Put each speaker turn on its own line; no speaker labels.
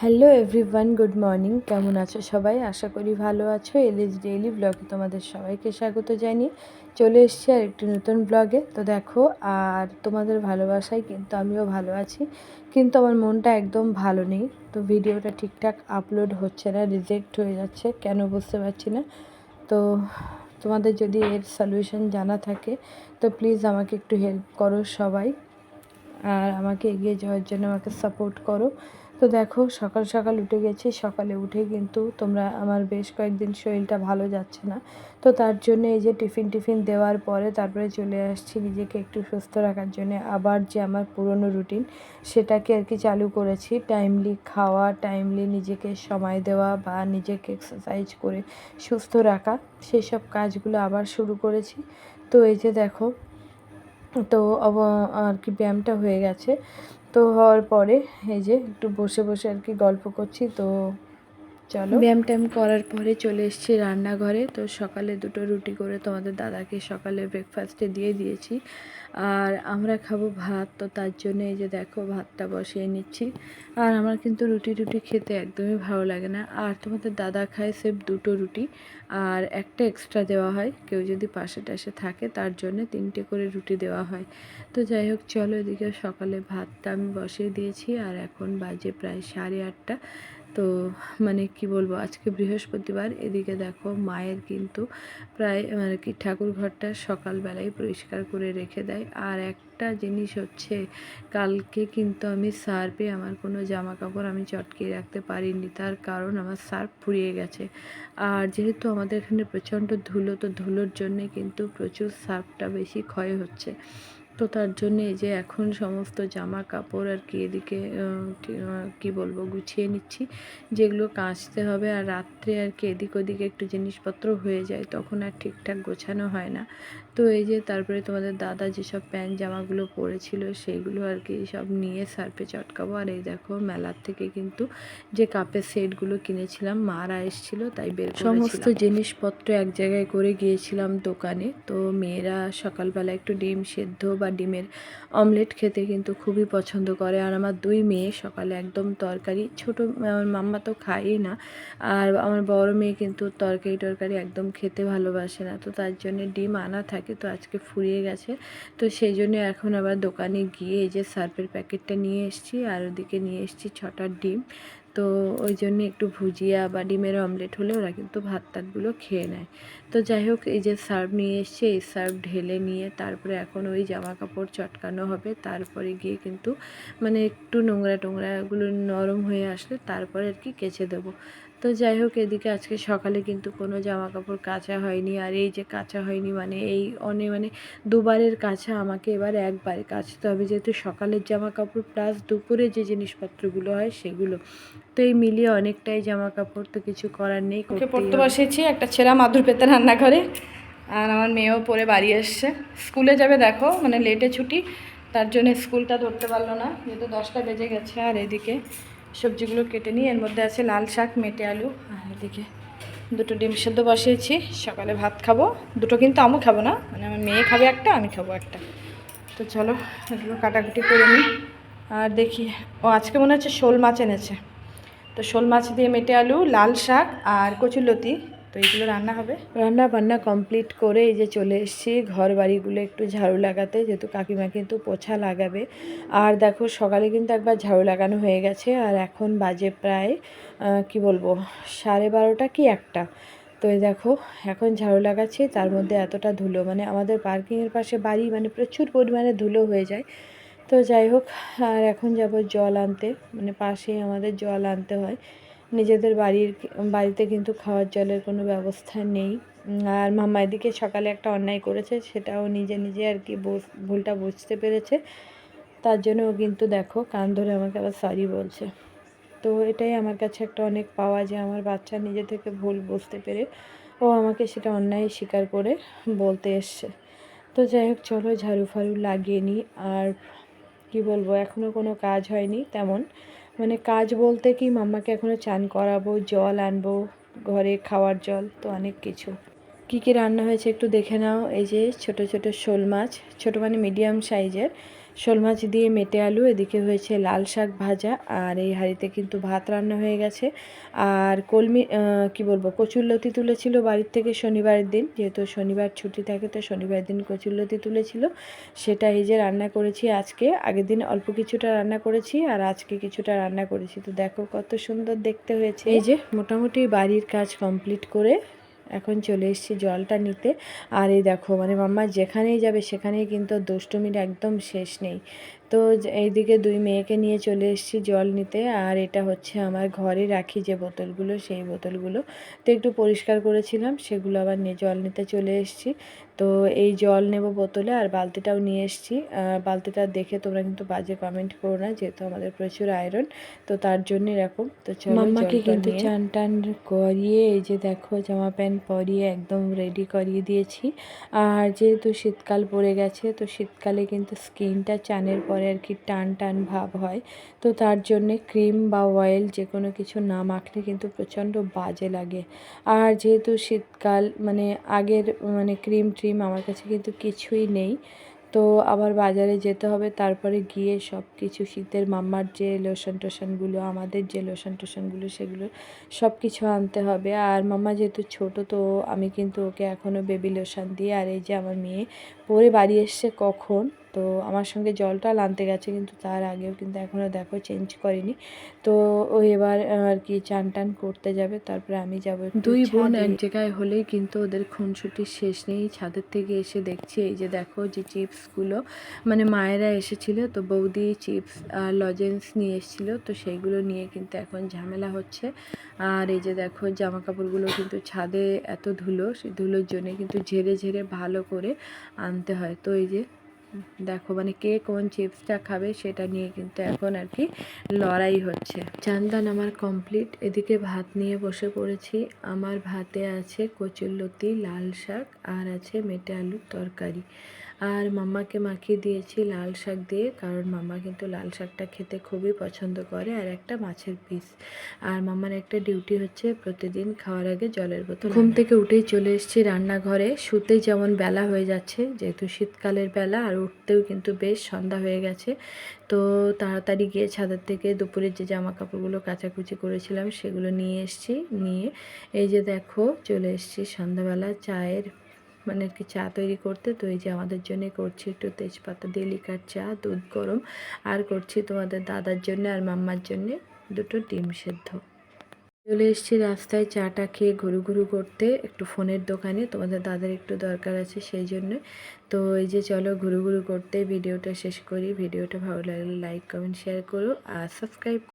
Hello everyone good morning কেমন আছো সবাই? আশা করি ভালো আছো। এলিজ ডেইলি ব্লগে তোমাদের সবাইকে স্বাগত জানিয়ে চলে এসেছি আর একটি নতুন ব্লগে তো দেখো, আর তোমাদের ভালোবাসায় কিন্তু আমিও ভালো আছি। কিন্তু আমার মনটা একদম ভালো নেই। তো ভিডিওটা ঠিকঠাক আপলোড হচ্ছে না রিজেক্ট হয়ে যাচ্ছে, কেন বুঝতে পারছি না। তো তোমাদের যদি এর সলিউশন জানা থাকে, তো প্লিজ আমাকে একটু হেল্প করো সবাই। আর আমাকে এগিয়ে যাওয়ার জন্য আমাকে সাপোর্ট করো। তো দেখো, সকাল সকাল উঠে গেছি। সকালে উঠে কিন্তু তোমরা আমার বেশ কয়েকদিন শরীরটা ভালো যাচ্ছে না। তো তার জন্য এই যে টিফিন টিফিন দেওয়ার পরে তারপরে চলে আসছি নিজেকে একটু সুস্থ রাখার জন্য। আবার যে আমার পুরনো রুটিন, সেটাকে আর কি চালু করেছি। টাইমলি খাওয়া, টাইমলি নিজেকে সময় দেওয়া বা নিজেকে এক্সারসাইজ করে সুস্থ রাখা সেই সব কাজগুলো আবার শুরু করেছি। তো এই যে দেখো, তো আর কি ব্যায়ামটা হয়ে গেছে। তো হওয়ার পরে এই যে একটু বসে বসে আর কি গল্প করছি তো চলো। ব্যায়াম ট্যায়াম করার পরে চলে এসেছি রান্নাঘরে। তো সকালে দুটো রুটি করে তোমাদের দাদাকে সকালে ব্রেকফাস্টে দিয়ে দিয়েছি। আর আমরা খাব ভাত। তো তার জন্য এই যে দেখো ভাতটা বসিয়ে নিচ্ছি। আর আমার কিন্তু রুটি রুটি খেতে একদমই ভালো লাগে না। আর তোমাদের দাদা খায় সেফ দুটো রুটি। আর একটা এক্সট্রা দেওয়া হয়। কেউ যদি পাশে টাশে থাকে, তার জন্য তিনটে করে রুটি দেওয়া হয়। তো যাই হোক, চলো এদিকে সকালে ভাতটা আমি বসিয়ে দিয়েছি। আর এখন বাজে প্রায় সাড়ে আটটা। তো মানে কি বলব, আজকে বৃহস্পতিবার, এদিকে দেখো মায়ের কিন্তু প্রায় মানে কি ঠাকুর ঘরটা সকালবেলায় পরিষ্কার করে রেখে দেয়। আর একটা জিনিস হচ্ছে, কালকে কিন্তু আমি সার্পে আমার কোনো জামা কাপড় আমি চটকিয়ে রাখতে পারিনি, তার কারণ আমার সার্প ফুরিয়ে গেছে। আর যেহেতু আমাদের এখানে প্রচণ্ড ধুলো, তো ধুলোর জন্যে কিন্তু প্রচুর সার্পটা বেশি ক্ষয় হচ্ছে। তো তার জন্য এই যে এখন সমস্ত জামা কাপড় আর কি এদিকে কি বলব, গুছিয়ে নিচ্ছি। যেগুলো কাচতে হবে আর রাত্রে আর কি এদিক ওদিকে একটু জিনিসপত্র হয়ে যায়, তখন আর ঠিকঠাক গোছানো হয় না। তো এই যে তারপরে তোমাদের দাদা যেসব প্যান্ট জামাগুলো পরেছিল সেইগুলো আর কি সব নিয়ে সার্ফে চটকাবো। আর এই দেখো মেলার থেকে কিন্তু যে কাপের সেটগুলো কিনেছিলাম, মারা এসেছিল, তাই বের সমস্ত জিনিসপত্র এক জায়গায় করে গিয়েছিলাম দোকানে। তো মেয়েরা সকালবেলা একটু ডিম সেদ্ধ বা ডিমের অমলেট খেতে কিন্তু খুবই পছন্দ করে। আর আমার দুই মেয়ে সকালে একদম তরকারি, ছোট আমার মাম্মা তো খায়ই না, আর আমার বড় মেয়ে কিন্তু তরকারি টরকারি একদম খেতে ভালোবাসে না। তো তার জন্য ডিম আনা থাকে। তো আজকে ফুরিয়ে গেছে। তো সেই জন্য এখন আবার দোকানে গিয়ে এই যে সার্ফের প্যাকেটটা নিয়ে এসেছি আর ওদিকে নিয়ে এসেছি ছটার ডিম। তো ওই জন্য একটু ভুজিয়া বা ডিমের অমলেট হলে ওরা কিন্তু ভাত টাতগুলো খেয়ে নেয়। তো যাই হোক এই যে সার্ভ নিয়ে এসছে, এই সার্ভ ঢেলে নিয়ে তারপরে এখন ওই জামা কাপড় চটকানো হবে। তারপরে গিয়ে কিন্তু মানে একটু নোংরা টোংরাগুলো নরম হয়ে আসলে তারপরে আর কি কেচে দেবো। তো যাই হোক এদিকে আজকে সকালে কিন্তু কোনো জামা কাপড় কাচা হয়নি। আর এই যে কাচা হয়নি মানে এই অনেক মানে দুবারের কাছা আমাকে এবার একবারে কাচতে হবে। যেহেতু সকালের জামা কাপড় প্লাস দুপুরে যে জিনিসপত্রগুলো হয় সেগুলো। তো এই মিলিয়ে অনেকটাই জামা কাপড় তো কিছু করার নেই
ওকে পড়তে বসেছি একটা ছেঁড়া মাদুর পেতে রান্না রান্নাঘরে আর আমার মেয়েও পরে বাড়ি এসছে। স্কুলে যাবে দেখো মানে লেটে ছুটি তার জন্য স্কুলটা ধরতে পারল না যেহেতু দশটা বেজে গেছে। আর এদিকে সবজিগুলো কেটে নিই এর মধ্যে আছে লাল শাক মেটে আলু আর এদিকে দুটো ডিম সেদ্ধ বসিয়েছি। সকালে ভাত খাব দুটো কিন্তু আমও খাব না মানে আমার মেয়ে খাবে একটা আমি খাব একটা। তো চলো এগুলো কাটাকুটি করে নিই। আর দেখি ও আজকে মনে হচ্ছে শোল মাছ এনেছে। তো শোল মাছ দিয়ে মেটে আলু, লাল শাক আর কচুরলতি তো এইগুলো রান্না হবে।
রান্না বান্না কমপ্লিট করে এই যে চলে এসেছি ঘর বাড়িগুলো একটু ঝাড়ু লাগাতে, যেহেতু কাকিমা কিন্তু পোছা লাগাবে। আর দেখো সকালে কিন্তু একবার ঝাড়ু লাগানো হয়ে গেছে, আর এখন বাজে প্রায় কি বলব, সাড়ে বারোটা কি একটা। তো এই দেখো, এখন ঝাড়ু লাগাচ্ছি, তার মধ্যে এতটা ধুলো মানে আমাদের পার্কিংয়ের পাশে বাড়ি মানে প্রচুর পরিমাণে ধুলো হয়ে যায়। তো যাই হোক, আর এখন যাব জল আনতে। মানে পাশেই আমাদের জল আনতে হয়। নিজেদের বাড়ির, বাড়িতে কিন্তু খাওয়ার জলের কোনো ব্যবস্থা নেই। আর মাম্মা এদিকে সকালে একটা অন্যায় করেছে, সেটাও নিজে নিজে আর কি ভুলটা বুঝতে পেরেছে। তার জন্য ও কিন্তু দেখো, কান ধরে আমাকে আবার সরি বলছে। তো এটাই আমার কাছে একটা অনেক পাওয়া যে আমার বাচ্চা নিজে থেকে ভুল বুঝতে পেরে ও আমাকে সেটা অন্যায় স্বীকার করে বলতে এসছে। তো যাই হোক, চলো ঝাড়ু ফাড়ু লাগিয়ে নিই। আর কি বলব এখনও কোনো কাজ হয়নি তেমন। মানে কাজ বলতে কি, মাম্মাকে এখনও চান করাবো, জল আনব, ঘরে খাওয়ার জল, তো অনেক কিছু। কী কী রান্না হয়েছে একটু দেখে নাও। এই যে ছোট ছোট শোল মাছ, ছোটো মানে মিডিয়াম সাইজের শোল মাছ দিয়ে মেটে আলু, এদিকে হয়েছে লাল শাক ভাজা, আর এই হাঁড়িতে কিন্তু ভাত রান্না হয়ে গেছে। আর কলমি কি বলব কচুরলতি তুলেছিল বাড়ির থেকে শনিবারের দিন, যেহেতু শনিবার ছুটি থাকে তো শনিবার দিন কচুরলতি তুলেছিল। সেটা এই যে রান্না করেছি আজকে, আগের দিন অল্প কিছুটা রান্না করেছি, আর আজকে কিছুটা রান্না করেছি। তো দেখো কত সুন্দর দেখতে হয়েছে। এই যে মোটামুটি বাড়ির কাজ কমপ্লিট করে এখন চলে এসেছি জলটা নিতে। আর এই দেখো মানে মাম্মা যেখানেই যাবে সেখানেই কিন্তু দুষ্টুমির একদম শেষ নেই। তো এইদিকে দুই মেয়েকে নিয়ে চলে এসেছি জল নিতে। আর এটা হচ্ছে আমার ঘরে রাখি যে বোতলগুলো সেই বোতলগুলো। তো একটু পরিষ্কার করেছিলাম সেগুলো আবার নিয়ে জল নিতে চলে এসেছি। তো এই জল নেব বোতলে আর বালতিটাও নিয়ে এসেছি। বালতিটা দেখে তোমরা কিন্তু বাজে কমেন্ট করো না যেহেতু আমাদের প্রচুর আয়রন তো তার জন্য এরকম। তো মাম্মাকে কিন্তু চান টান করিয়ে এই যে দেখো জামা প্যান্ট পরিয়ে একদম রেডি করিয়ে দিয়েছি। আর যেহেতু শীতকাল পড়ে গেছে তো শীতকালে কিন্তু স্কিনটা চানের পরে আর কি টান টান ভাব হয়। তো তার জন্যে ক্রিম বা অয়েল যে কোনো কিছু না মাখলে কিন্তু প্রচণ্ড বাজে লাগে। আর যেহেতু শীতকাল মানে আগের মানে ক্রিম ট্রিম আমার কাছে কিন্তু কিছুই নেই। তো আবার বাজারে যেতে হবে, তারপরে গিয়ে সব কিছু শীতের মাম্মার যে লোশন টোশনগুলো, আমাদের যে লোশন টোশনগুলো, সেগুলো সব কিছু আনতে হবে। আর মাম্মা যেহেতু ছোট, তো আমি কিন্তু ওকে এখনও বেবি লোশন দিয়ে আর এই যে আমার মেয়ে, পরে বাড়ি এসছে কখন? তো আমার সঙ্গে জলটা আনতে গেছে কিন্তু তার আগেও কিন্তু এখনও দেখো চেঞ্জ করিনি। তো ও এবার আর কি চান টান করতে যাবে তারপরে আমি যাব দুই বোন এক জায়গায় হলেই কিন্তু ওদের খুনসুটির শেষ নেই। ছাদের থেকে এসে দেখছি এই যে দেখো যে চিপসগুলো মানে মায়েরা এসেছিল তো বৌদি চিপস আর লজেন্স নিয়ে এসেছিল তো সেইগুলো নিয়ে কিন্তু এখন ঝামেলা হচ্ছে। আর এই যে দেখো জামা কাপড়গুলো কিন্তু ছাদে এত ধুলো সেই ধুলোর জন্য কিন্তু ঝেড়ে ঝেড়ে ভালো করে আনতে হয়। তো এই যে দেখো মানে কে কোন চিপসটা খাবে সেটা নিয়ে কিন্তু এখন আর কি লড়াই হচ্ছে। চান্দান আমার কমপ্লিট এদিকে ভাত নিয়ে বসে পড়েছি। আমার ভাতে আছে কচুরলতি, লাল শাক, আর আছে মেটে আলুর তরকারি। আর মাম্মাকে মাখিয়ে দিয়েছি লাল শাক দিয়ে কারণ মাম্মা কিন্তু লাল শাকটা খেতে খুবই পছন্দ করে আর একটা মাছের পিস আর মাম্মার একটা ডিউটি হচ্ছে প্রতিদিন খাওয়ার আগে জলের বোতল ঘুম থেকে উঠেই চলে এসেছি রান্নাঘরে। শুতেই যেমন বেলা হয়ে যাচ্ছে যেহেতু শীতকালের বেলা আর উঠতেও কিন্তু বেশ সন্ধ্যা হয়ে গেছে। তো তাড়াতাড়ি গিয়ে ছাদের থেকে দুপুরের যে জামা কাপড়গুলো কাচাকুচি করেছিলাম সেগুলো নিয়ে এসেছি নিয়ে এই যে দেখো চলে এসেছি সন্ধ্যাবেলা চায়ের মানে আর কি চা তৈরি করতে? তো এই যে আমাদের জন্য করছি একটু তেজপাতা দিয়ে লিকার চা, দুধ গরম। আর করছি তোমাদের দাদার জন্য আর মাম্মার জন্য দুটো ডিম সেদ্ধ। চলে এসেছি রাস্তায় চাটা খেয়ে ঘুরু ঘুরু করতে, একটু ফোনের দোকানে। তোমাদের দাদার একটু দরকার আছে সেই জন্য। তো এই যে চলো ঘুরু ঘুরু করতে ভিডিওটা শেষ করি। ভিডিওটা ভালো লাগলে লাইক কমেন্ট শেয়ার করো আর সাবস্ক্রাইব